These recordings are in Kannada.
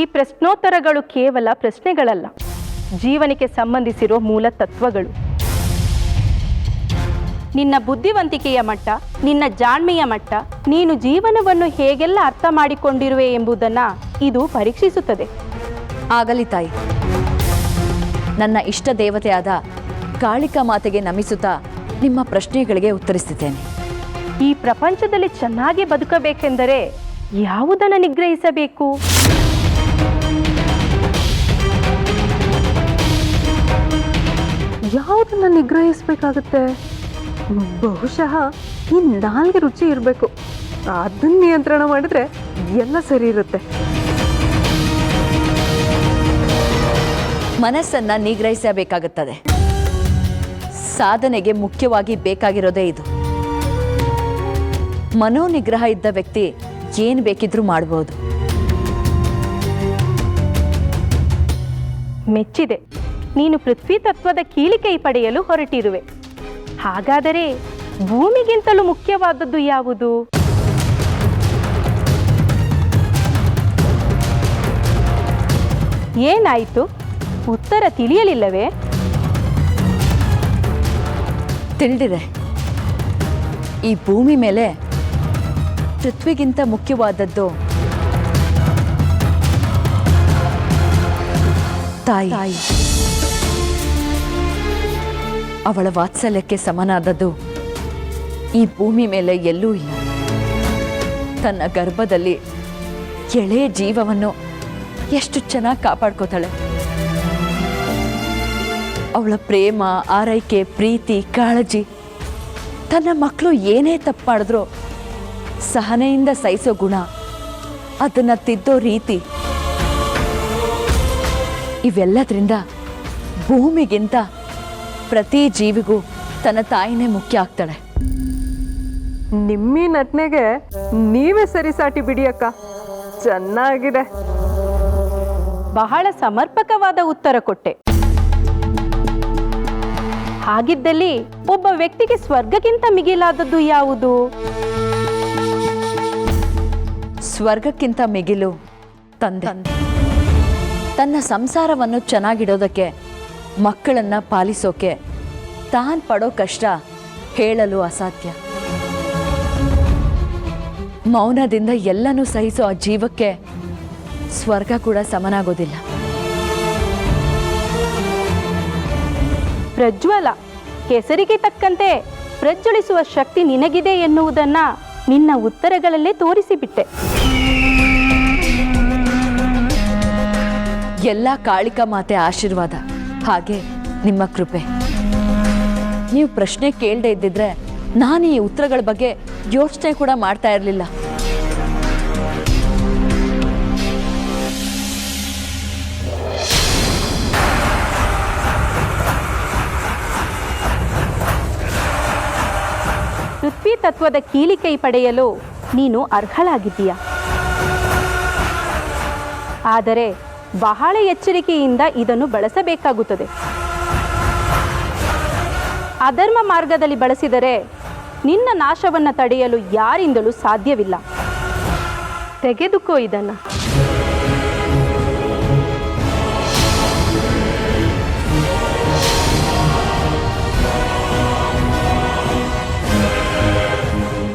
ಈ ಪ್ರಶ್ನೋತ್ತರಗಳು ಕೇವಲ ಪ್ರಶ್ನೆಗಳಲ್ಲ. ಜೀವನಕ್ಕೆ ಸಂಬಂಧಿಸಿರೋ ಮೂಲ ತತ್ವಗಳು. ನಿನ್ನ ಬುದ್ಧಿವಂತಿಕೆಯ ಮಟ್ಟ ನಿನ್ನ ಜಾಣ್ಮೆಯ ಮಟ್ಟ ನೀನು ಜೀವನವನ್ನು ಹೇಗೆಲ್ಲ ಅರ್ಥ ಮಾಡಿಕೊಂಡಿರುವೆ ಎಂಬುದನ್ನು ಇದು ಪರೀಕ್ಷಿಸುತ್ತದೆ. ಆಗಲಿ ತಾಯಿ. ನನ್ನ ಇಷ್ಟ ದೇವತೆಯಾದ ಕಾಳಿಕಾ ಮಾತೆಗೆ ನಮಿಸುತ್ತಾ ನಿಮ್ಮ ಪ್ರಶ್ನೆಗಳಿಗೆ ಉತ್ತರಿಸುತ್ತೇನೆ. ಈ ಪ್ರಪಂಚದಲ್ಲಿ ಚೆನ್ನಾಗಿ ಬದುಕಬೇಕೆಂದರೆ ಯಾವುದನ್ನು ನಿಗ್ರಹಿಸಬೇಕು? ಯಾವುದನ್ನ ನಿಗ್ರಹಿಸಬೇಕಾಗತ್ತೆ? ಬಹುಶಃ ಈ ನಾಲ್ಗೆ ರುಚಿ ಇರಬೇಕು. ಅದನ್ನ ನಿಯಂತ್ರಣ ಮಾಡಿದ್ರೆ ಎಲ್ಲ ಸರಿ ಇರುತ್ತೆ. ಮನಸ್ಸನ್ನ ನಿಗ್ರಹಿಸಬೇಕಾಗುತ್ತದೆ. ಸಾಧನೆಗೆ ಮುಖ್ಯವಾಗಿ ಬೇಕಾಗಿರೋದೇ ಇದು. ಮನೋನಿಗ್ರಹ ಇದ್ದ ವ್ಯಕ್ತಿ ಏನು ಬೇಕಿದ್ರೂ ಮಾಡಬಹುದು ಮೆಚ್ಚಿದೆ. ನೀನು ಪೃಥ್ವಿ ತತ್ವದ ಕೀಲಿಕೈ ಪಡೆಯಲು ಹೊರಟಿರುವೆ. ಹಾಗಾದರೆ ಭೂಮಿಗಿಂತಲೂ ಮುಖ್ಯವಾದದ್ದು ಯಾವುದು? ಏನಾಯಿತು? ಉತ್ತರ ತಿಳಿಯಲಿಲ್ಲವೇ? ತಿಳಿದಿದೆ. ಈ ಭೂಮಿ ಮೇಲೆ ಪೃಥ್ವಿಗಿಂತ ಮುಖ್ಯವಾದದ್ದು ತಾಯಿ. ಅವಳ ವಾತ್ಸಲ್ಯಕ್ಕೆ ಸಮನಾದದ್ದು ಈ ಭೂಮಿ ಮೇಲೆ ಎಲ್ಲೂ ಇಲ್ಲ. ತನ್ನ ಗರ್ಭದಲ್ಲಿ ಎಳೆ ಜೀವವನ್ನು ಎಷ್ಟು ಚೆನ್ನಾಗಿ ಕಾಪಾಡ್ಕೋತಾಳೆ. ಅವಳ ಪ್ರೇಮ, ಆರೈಕೆ, ಪ್ರೀತಿ, ಕಾಳಜಿ, ತನ್ನ ಮಕ್ಕಳು ಏನೇ ತಪ್ಪು ಮಾಡಿದ್ರೂ ಸಹನೆಯಿಂದ ಸಹಿಸೋ ಗುಣ, ಅದನ್ನು ತಿದ್ದೋ ರೀತಿ ಇವೆಲ್ಲದರಿಂದ ಭೂಮಿಗಿಂತ ಪ್ರತಿ ಜೀವಿಗೂ ತನ್ನ ತಾಯಿನೇ ಮುಖ್ಯ ಆಗ್ತಾಳೆ. ನಿಮ್ಮಿ ನಟನೆಗೆ ನೀವೇ ಸರಿಸಾಟಿ ಬಿಡಿ ಅಕ್ಕ. ಚೆನ್ನಾಗಿದೆ. ಬಹಳ ಸಮರ್ಪಕವಾದ ಉತ್ತರ ಕೊಟ್ಟೆ. ಹಾಗಿದ್ದಲ್ಲಿ ಒಬ್ಬ ವ್ಯಕ್ತಿಗೆ ಸ್ವರ್ಗಕ್ಕಿಂತ ಮಿಗಿಲಾದದ್ದು ಯಾವುದು? ಸ್ವರ್ಗಕ್ಕಿಂತ ಮಿಗಿಲು ತಂದೆ. ತನ್ನ ಸಂಸಾರವನ್ನು ಚೆನ್ನಾಗಿಡೋದಕ್ಕೆ ಮಕ್ಕಳನ್ನ ಪಾಲಿಸೋಕೆ ತಾನು ಪಡೋ ಕಷ್ಟ ಹೇಳಲು ಅಸಾಧ್ಯ. ಮೌನದಿಂದ ಎಲ್ಲನೂ ಸಹಿಸೋ ಆ ಜೀವಕ್ಕೆ ಸ್ವರ್ಗ ಕೂಡ ಸಮನಾಗೋದಿಲ್ಲ. ಪ್ರಜ್ವಲ ಕೆಸರಿಗೆ ತಕ್ಕಂತೆ ಪ್ರಜ್ವಲಿಸುವ ಶಕ್ತಿ ನಿನಗಿದೆ ಎನ್ನುವುದನ್ನ ನಿನ್ನ ಉತ್ತರಗಳಲ್ಲೇ ತೋರಿಸಿಬಿಟ್ಟೆ. ಎಲ್ಲ ಕಾಳಿಕಾ ಮಾತೆ ಆಶೀರ್ವಾದ. ಹಾಗೆ ನಿಮ್ಮ ಕೃಪೆ. ನೀವು ಪ್ರಶ್ನೆ ಕೇಳದೆ ಇದ್ದಿದ್ರೆ ನಾನು ಈ ಉತ್ತರಗಳ ಬಗ್ಗೆ ಯೋಚನೆ ಕೂಡ ಮಾಡ್ತಾ ಇರಲಿಲ್ಲ. ಪೃಥ್ವಿ ತತ್ವದ ಕೀಲಿಕೈ ಪಡೆಯಲು ನೀನು ಅರ್ಹಳಾಗಿದ್ದೀಯ. ಆದರೆ ಬಹಳ ಎಚ್ಚರಿಕೆಯಿಂದ ಇದನ್ನು ಬಳಸಬೇಕಾಗುತ್ತದೆ. ಅಧರ್ಮ ಮಾರ್ಗದಲ್ಲಿ ಬಳಸಿದರೆ ನಿನ್ನ ನಾಶವನ್ನು ತಡೆಯಲು ಯಾರಿಂದಲೂ ಸಾಧ್ಯವಿಲ್ಲ. ತೆಗೆದುಕೋ ಇದನ್ನು.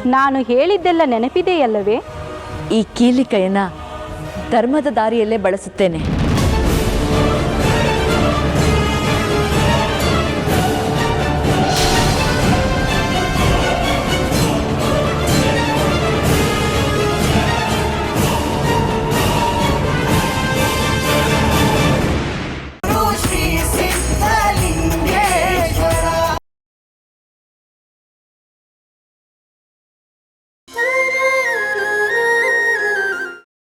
ನಾನು ಹೇಳಿದ್ದೆಲ್ಲ ನೆನಪಿದೆಯಲ್ಲವೇ? ಈ ಕೀಲಿಕೈಯನ್ನ ಧರ್ಮದ ದಾರಿಯಲ್ಲೇ ಬಳಸುತ್ತೇನೆ.